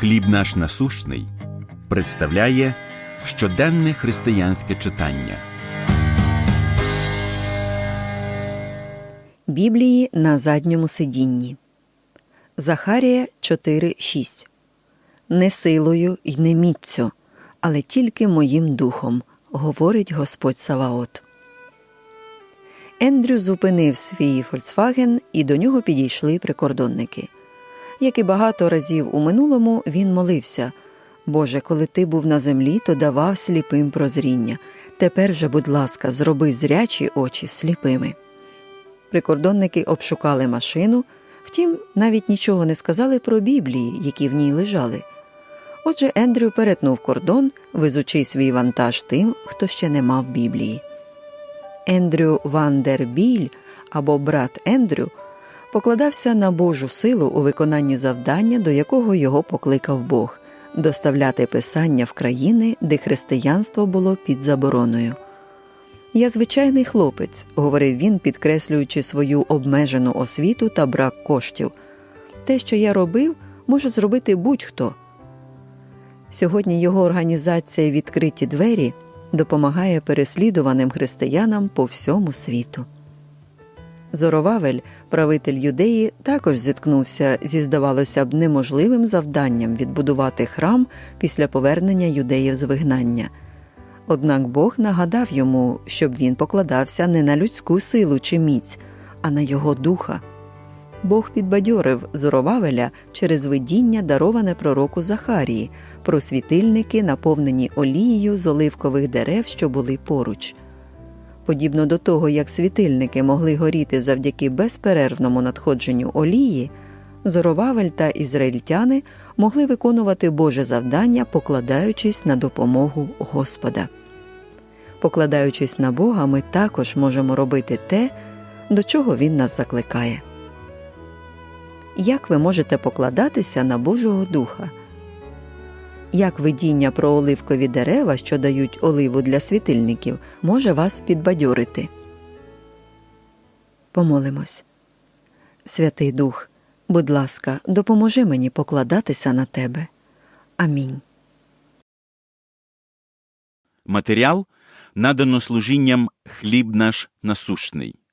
Хліб наш насущний представляє щоденне християнське читання. Біблії на задньому сидінні. Захарія 4.6 Не силою й не міццю, але тільки моїм духом, говорить Господь Саваот. Ендрю зупинив свій Фольксваген, і до нього підійшли прикордонники. Як і багато разів у минулому, він молився Боже, коли ти був на землі, то давав сліпим прозріння. Тепер же, будь ласка, зроби зрячі очі сліпими. Прикордонники обшукали машину, втім, навіть нічого не сказали про біблії, які в ній лежали. Отже, Ендрю перетнув кордон, везучи свій вантаж тим, хто ще не мав біблії. Ендрю Вандербіль або брат Ендрю покладався на Божу силу у виконанні завдання, до якого його покликав Бог доставляти писання в країни, де християнство було під забороною. Я звичайний хлопець, говорив він, підкреслюючи свою обмежену освіту та брак коштів. Те, що я робив, може зробити будь-хто. Сьогодні його організація Відкриті двері допомагає переслідуваним християнам по всьому світу. Зоровавель, правитель юдеї, також зіткнувся зі, здавалося б, неможливим завданням відбудувати храм після повернення юдеїв з вигнання. Однак Бог нагадав йому, щоб він покладався не на людську силу чи міць, а на його духа. Бог підбадьорив Зоровавеля через видіння, дароване пророку Захарії, про світильники, наповнені олією з оливкових дерев, що були поруч. Подібно до того, як світильники могли горіти завдяки безперервному надходженню олії, Зоровавель та ізраїльтяни могли виконувати Боже завдання, покладаючись на допомогу Господа. Покладаючись на Бога, ми також можемо робити те, до чого Він нас закликає. Як ви можете покладатися на Божого Духа? Як видіння про оливкові дерева, що дають оливу для світильників, може вас підбадьорити? Помолимось. Святий Дух, будь ласка, допоможи мені покладатися на тебе. Амінь. Матеріал надано служінням Хліб наш насущний.